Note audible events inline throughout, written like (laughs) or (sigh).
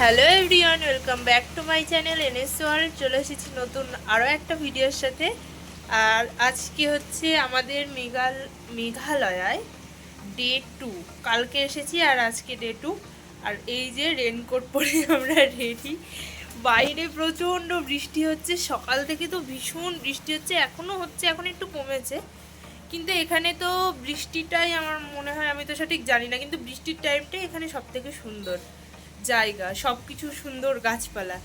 Hello everyone, welcome back to my channel N S world. চলে এসেছি নতুন আরও একটা ভিডিওর সাথে। আর আজকে হচ্ছে আমাদের মেঘাল, মেঘালয়ায় ডে টু কালকে এসেছি আর আজকে ডে টু আর এই যে রেনকোট পরে (laughs) আমরা রেডি বাইরে প্রচণ্ড বৃষ্টি হচ্ছে। সকাল থেকে তো ভীষণ বৃষ্টি হচ্ছে। এখনও হচ্ছে, এখন একটু কমেছে। কিন্তু এখানে তো বৃষ্টিটাই আমার মনে হয়, আমি তো সঠিক জানি না, কিন্তু বৃষ্টির টাইমটাই এখানে সব থেকে সুন্দর। জায়গা সব কিছু সুন্দর গাছপালা।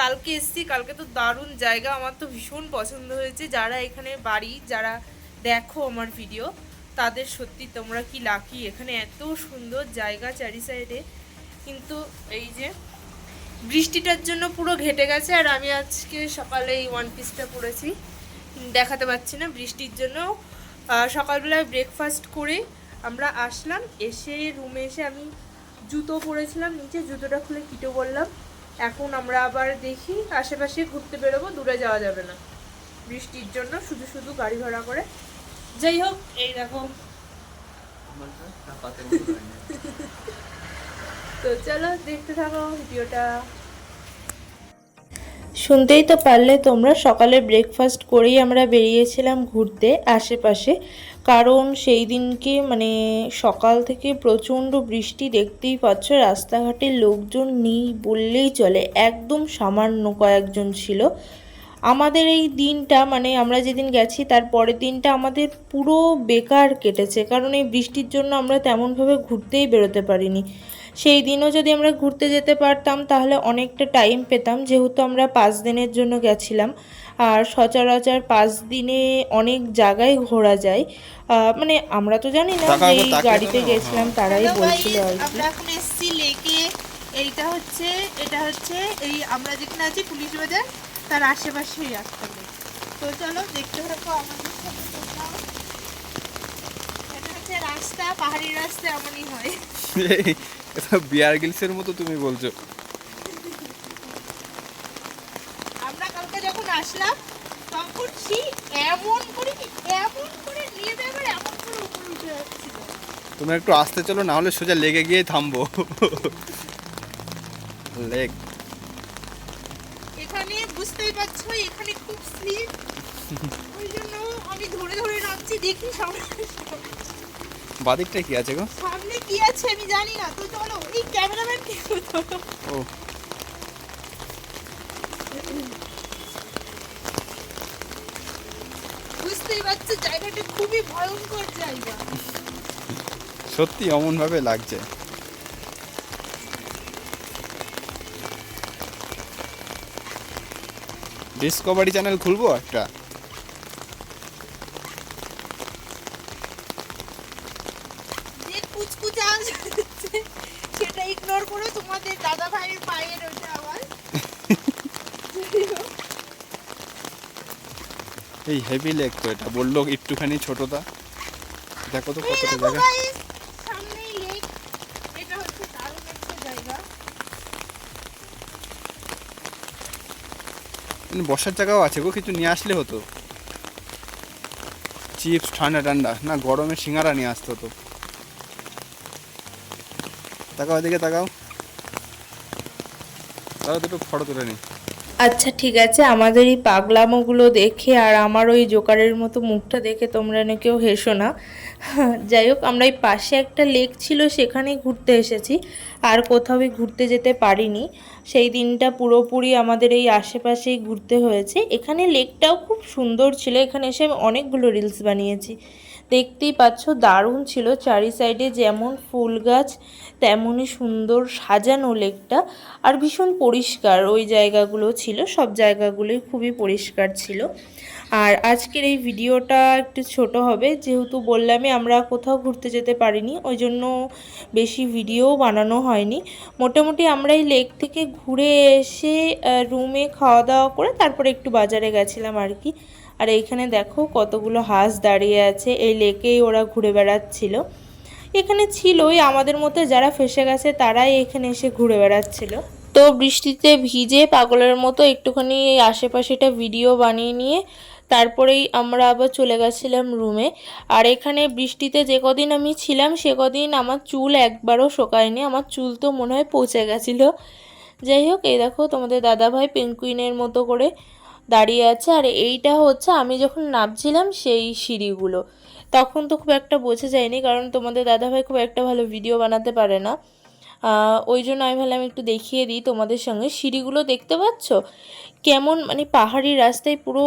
কালকে এসছি, কালকে তো দারুণ জায়গা, আমার তো ভীষণ পছন্দ হয়েছে। যারা এখানে বাড়ি, যারা দেখো আমার ভিডিও তাদের সত্যি তোমরা কি লাকি এখানে এত সুন্দর জায়গা চারি সাইডে কিন্তু এই যে, বৃষ্টিটার জন্য পুরো ঘেটে গেছে, আর আমি আজকে সকালে এই ওয়ান পিসটা পরেছি দেখাতে পাচ্ছি না বৃষ্টির জন্য। সকালবেলায় ব্রেকফাস্ট করে আমরা আসলাম, এসে রুমে এসে আমি জুতো পরেছিলাম, নিচে জুতোটা খুলে কিটো বললাম, এখন আমরা আবার দেখি, আশেপাশে ঘুরতে বেরোবো, দূরে যাওয়া যাবে না। বৃষ্টির জন্য শুধু শুধু গাড়ি ভাড়া করে। যাই হোক, এই দেখো। তো চলো, দেখতে থাকো ভিডিওটা। শুনতেই তো পারলে তোমরা সকালে ব্রেকফাস্ট করেই আমরা বেরিয়েছিলাম ঘুরতে, আশেপাশে। কারণ সেই দিনকে মানে সকাল থেকে প্রচণ্ড বৃষ্টি দেখতেই পাচ্ছ, রাস্তাঘাটে লোকজন নেই বললেই চলে, একদম সামান্য কয়েকজন ছিল। আমাদের এই দিনটা মানে আমরা যেদিন গেছি তার পরের দিনটা আমাদের পুরো বেকার কেটেছে, কারণ এই বৃষ্টির জন্য আমরা তেমনভাবে ঘুরতেই বেরোতে পারিনি। সেই দিনও যদি আমরা ঘুরতে যেতে পারতাম তাহলে অনেকটা টাইম পেতাম, যেহেতু আমরা পাঁচ দিনের জন্য গেছিলাম। আর সচরাচর পাঁচ দিনে অনেক জায়গায় ঘোরা যায়। আহ, মানে আমরা তো জানি না যে এই গাড়িতে গেছিলাম তারাই বলছিল আর কি। আমরা এখন এসেছি লেকে। এইটা হচ্ছে এটা হচ্ছে এই আমরা যেখানে আছি পুলিশ বাজার তার আশেপাশেই রাস্তা তো চলো দেখতে থাকো আমাদের সাথে তোমরাও। এটা হচ্ছে রাস্তা পাহাড়ি রাস্তা এমনই হয়। এটা বিয়ার গিলসের মতো তুমি বলছো আমরা কালকে যখন আসলাম তখন সেই এমন করে এমন করে নিয়ে যাবে এমন করে উপরে উঠে যাচ্ছিল। তুমি একটু আসতে চলো না হলে সোজা লেগে গিয়ে থামবো। লেগ। এখানে বুঝতেই পারছ এখানে খুব স্লিপ। ওই জন্য আমি ধরে ধরে নামছি দেখি সামনে বাদিকটা কি আছে গো? সামনে কি আছে আমি জানি না তো চলো এই ক্যামেরাম্যান কি ও। জায়গাটা খুবই ভয়ঙ্কর জায়গা। সত্যি অমন ভাবে লাগছে। ডিসকভারি চ্যানেল খুলবো একটা? সেটা ইগনোর করো তোমাদের দাদা ভাইয়ের পায়ের ওটা এই হেভি লেগ তো এটা। বলল একটুখানি ছোটটা। দেখো তো কতটা জায়গা। লেক এখানে বসার জায়গাও আছে গো, কিছু নিয়ে আসলে হতো। চিপস, ঠান্ডা ঠান্ডা না, গরমে সিঙ্গারা নিয়ে আসতে হতো। তাকাও এদিকে, তাকাও। তাহলে দুটো ফটো তুলে নি। আচ্ছা ঠিক আছে। আমাদের এই পাগলামোগুলো দেখে আর আমার ওই জোকারের মতো মুখটা দেখে তোমরা না কেউ হেসো না। যাই হোক, আমরা এই পাশে একটা লেক ছিল, সেখানেই ঘুরতে এসেছি। আর কোথাও ঘুরতে যেতে পারিনি। সেই দিনটা পুরোপুরি আমাদের এই আশেপাশেই ঘুরতে হয়েছে। এখানে লেকটাও খুব সুন্দর ছিল। এখানে এসে আমি অনেকগুলো রিলস বানিয়েছি। দেখতেই পাচ্ছ, দারুণ ছিল চারি সাইডে যেমন ফুল গাছ, তেমনই সুন্দর সাজানো লেকটা আর ভীষণ পরিষ্কার। ওই জায়গাগুলো ছিল, সব জায়গাগুলোই খুবই পরিষ্কার ছিল। আর আজকের এই ভিডিওটা একটু ছোট হবে, যেহেতু বললামই আমরা কোথাও ঘুরতে যেতে পারিনি, ওই জন্য বেশি ভিডিও বানানো হয়নি। মোটামুটি আমরা এই লেক থেকে ঘুরে এসে রুমে খাওয়া দাওয়া করে তারপরে একটু বাজারে গেছিলাম আর কি। আর এইখানে দেখো কতগুলো হাঁস দাঁড়িয়ে আছে, এই লেকেই ওরা ঘুরে বেড়াচ্ছিল। এখানে ছিলই, আমাদের মধ্যে যারা ফেসে গেছে তারাই এখানে এসে ঘুরে বেড়াচ্ছিল। তো বৃষ্টিতে ভিজে পাগলের মতো একটুখানি এই আশেপাশেটা ভিডিও বানিয়ে নিয়ে তারপরেই আমরা আবার চলে গেছিলাম রুমে আর এখানে বৃষ্টিতে যে কদিন আমি ছিলাম, সে কদিন আমার চুল একবারও শোকায়নি, আমার চুল তো মনে হয় পচে গেছিল। যাই হোক, এই দেখো তোমাদের দাদাভাই পেঙ্কুইনের মতো করে দাঁড়িয়ে আছে আর এইটা হচ্ছে আমি যখন নামছিলাম সেই সিঁড়িগুলো। তখন তো খুব একটা বোঝা যায়নি কারণ তোমাদের দাদাভাই খুব একটা ভালো ভিডিও বানাতে পারে না। ওই জন্য আমি ভাবলাম একটু দেখিয়ে দিই তোমাদের সঙ্গে। সিঁড়িগুলো দেখতে পাচ্ছ? কেমন মানে পাহাড়ি রাস্তায় পুরো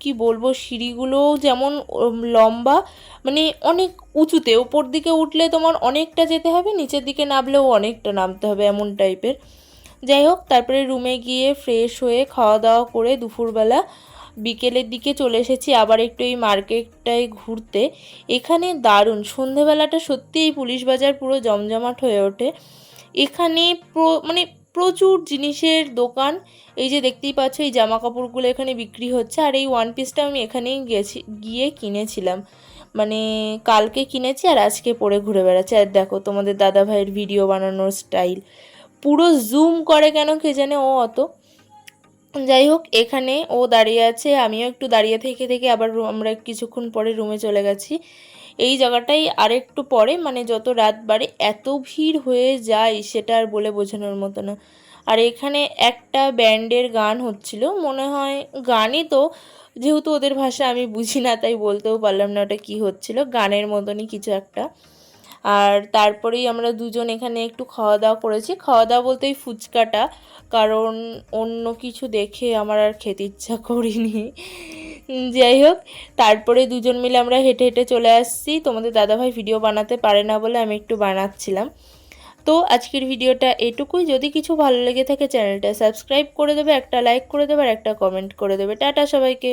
কি বলব, সিঁড়িগুলো যেমন লম্বা মানে অনেক উঁচুতে। ওপর দিকে উঠলে তোমার অনেকটা যেতে হবে, নিচের দিকে নামলেও অনেকটা নামতে হবে এমন টাইপের যাই হোক, তারপরে রুমে গিয়ে ফ্রেশ হয়ে খাওয়া দাওয়া করে দুপুরবেলা বিকেলের দিকে চলে এসেছি আবার একটু এই মার্কেটটায় ঘুরতে। এখানে দারুণ। সন্ধেবেলাটা সত্যি এই পুলিশ বাজার পুরো জমজমাট হয়ে ওঠে। এখানে মানে প্রচুর জিনিসের দোকান। এই যে দেখতেই পাচ্ছ, এই জামা কাপড়গুলো এখানে বিক্রি হচ্ছে। আর এই ওয়ান পিসটা আমি এখানেই গেছি, গিয়ে কিনেছিলাম। মানে কালকে কিনেছি আর আজকে পরে ঘুরে বেড়াচ্ছি। আর দেখো তোমাদের দাদা ভাইয়ের ভিডিও বানানোর স্টাইল পুরো জুম করে কেন কে জানে, ও অত। যাই হোক, এখানে ও দাঁড়িয়ে আছে, আমিও একটু দাঁড়িয়ে থেকে থেকে আবার আমরা কিছুক্ষণ পরে রুমে চলে গেছি। এই জায়গাটাই আরেকটু পরে মানে যত রাত বাড়ে, এত ভিড় হয়ে যায়, সেটা আর বলে বোঝানোর মতো না। আর এখানে একটা ব্যান্ডের গান হচ্ছিল, মনে হয় গানই তো, যেহেতু ওদের ভাষা আমি বুঝি না, তাই বলতেও পারলাম না ওটা কী হচ্ছিল, গানের মতনই কিছু একটা। আর তারপরেই আমরা দুজন এখানে একটু খাওয়া দাওয়া করেছি। খাওয়া দাওয়া বলতে ওই ফুচকাটা, কারণ অন্য কিছু দেখে আমার আর খেতে ইচ্ছা করিনি। যাই হোক, তারপরে দুজন মিলে আমরা হেঁটে হেঁটে চলে আসছি। তোমাদের দাদাভাই ভিডিও বানাতে পারে না বলে আমি একটু বানাচ্ছিলাম। তো আজকের ভিডিওটা এটুকুই। যদি কিছু ভালো লেগে থাকে, চ্যানেলটা সাবস্ক্রাইব করে দেবে, একটা লাইক করে দেবে, আর একটা কমেন্ট করে দেবে। টাটা সবাইকে।